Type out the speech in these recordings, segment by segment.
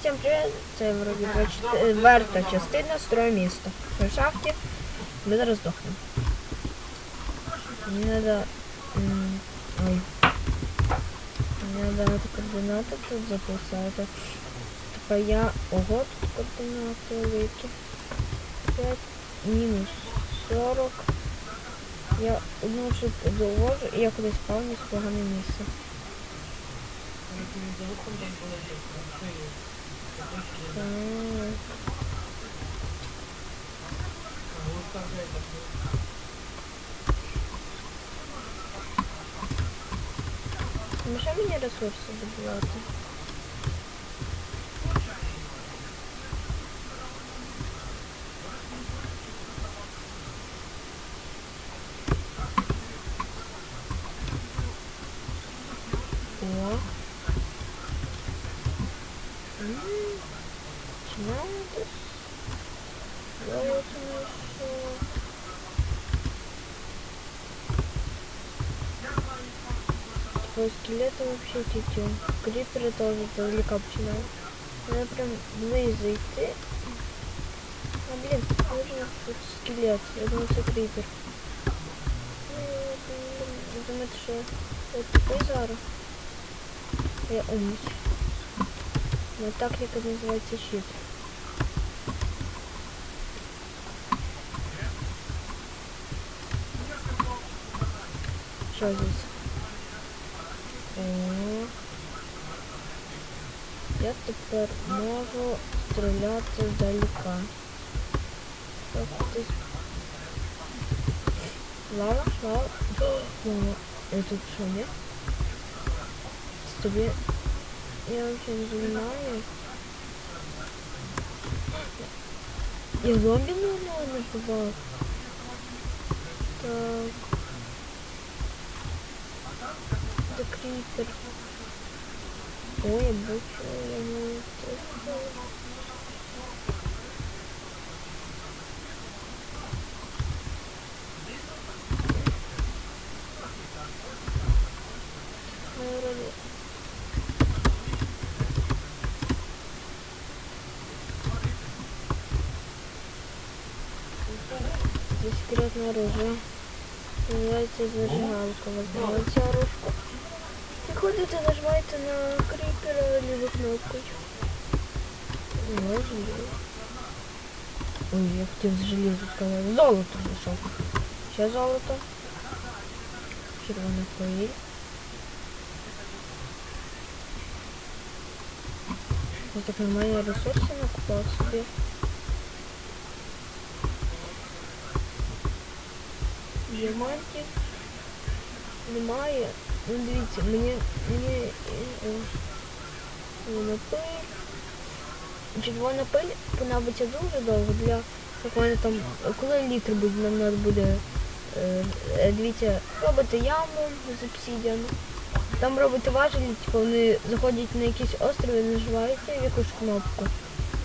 Всем привет! Це вроді четверта частина строю міста. В шахті ми зараз здохнемо. Мені треба... Ой. Мені треба на координати тут записати. Типа я... Ого, тут координати великі. 5 мінус 40. Я одну довожу і я кудись спавню з погане місце. Ну що мені ресурси добувати? Починаємо десь. Золото знайшов. Типа скелеты вообще тетю. Криперы тоже издалека починаю. Надо прям близко идти. А блин, тоже тут скелет. Я думаю, это крипер. Ну, блин, я думаю, что вот такой зараз. Я умніч. Ну так як це називається щит. Що здесь? О. Я тепер можу стріляти здалека. Так, десь. Лава, лава. О, я тут що, ні? С тобі я вообще не знаю. Я зомби нормально побав. Так. Это крипер. Ой, бачу, я не Здесь секретное оружие. Называется зажигалка. Возьмете оружку. Приходите, нажимаете на крипера либо кнопкой. Можно. Ой, я хотел железо сказать. Золото нашел. Сейчас золото. Червоная пыль. Вот так нормально ресурсы накупал себе. Діамантів немає. Ну дивіться, мені мені червона пиль. Червона пиль понадобиться дуже довго для в там, коли літр буде, нам треба буде е, е, дивіться, робити яму з обсідіану. Там робити важелі, типу вони заходять на якийсь острів і наживаєте в якусь кнопку.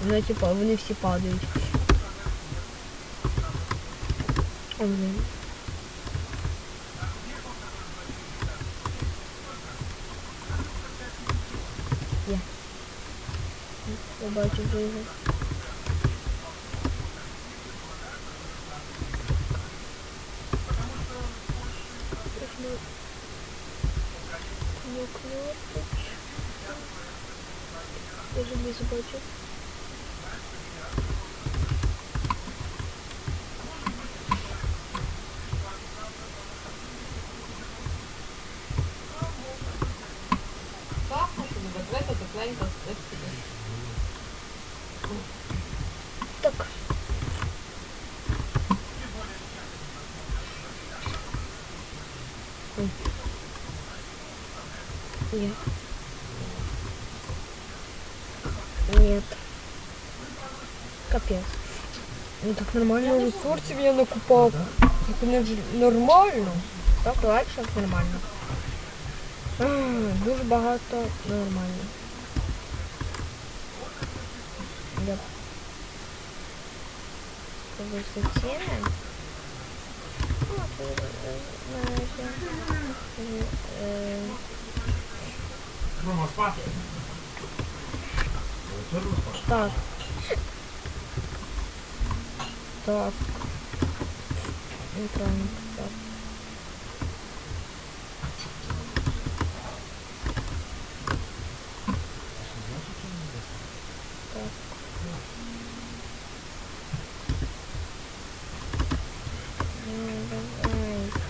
Воно, типу, вони всі падають. О. Є. Я бачу його. Я не забачу. Пахне собі, закрито, тепленько, спить собі. Так. Ой. Нет. Нет. Капец. Ну так нормально ресурсів я накупав. Так не ж нормально. Так так нормально. Дуже багато нормально. Я повисить ціни. Ну, Рома, спати. Так. Так. Неправильно. Так. Так.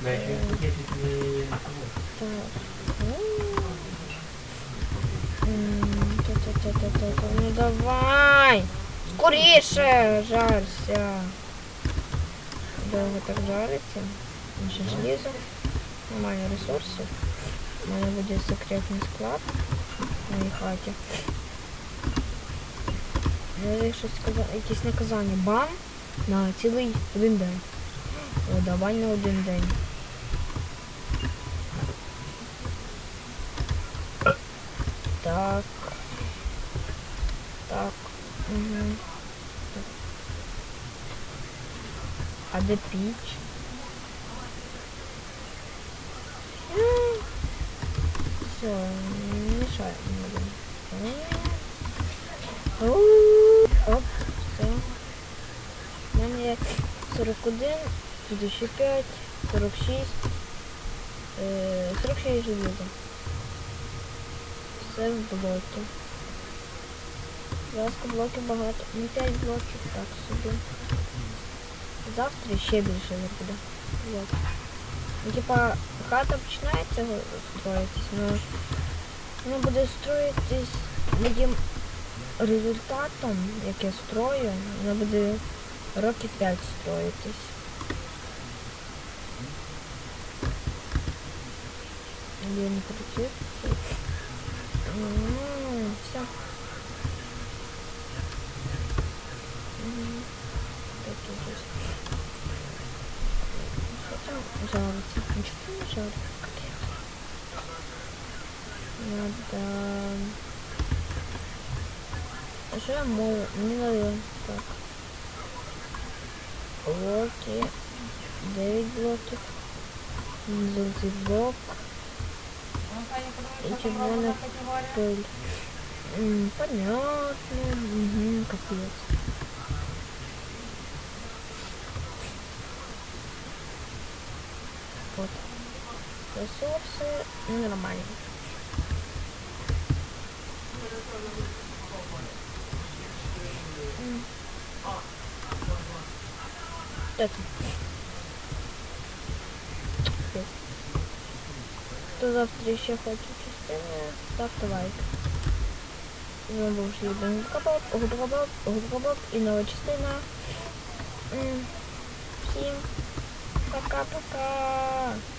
Не Так. Ну давай! Скоріше! Жарся! Довго так жариться. Наше желізо. Немає ресурсів. Мене буде секретний склад в моїй хаті. Треба щось сказати, якісь наказання. Бам! На цілий один день. О, давай на один день. Так. Так. Угу. А де піч? Все, мешай. Оп, все. У мене є 41, туди ще 5, 46. Е, 46 желіза. Все в блоки. Зв'язку блоків багато. Не 5 блоків, так собі. Завтра ще більше буде. Вот. Ну, типа, хата починається строїтись, але вона буде строїтись моїм результатом, як я строю, вона буде років 5 строїтись. Я не крутив. Все. жалуется. Ничего не жалуется. Надо... Жаму, не надо. Так. Блоки. девять блоков. Зельзиблок. И червоная пыль. Понятно. Угу, капец. Вот. Ресурсы ну, нормально. Это. Хто завтра ще хоче частини, ставте лайк. Вами був Шлібен Губкабоб, Губкабоб, Губкабоб і нова частина. Всім пока-пока.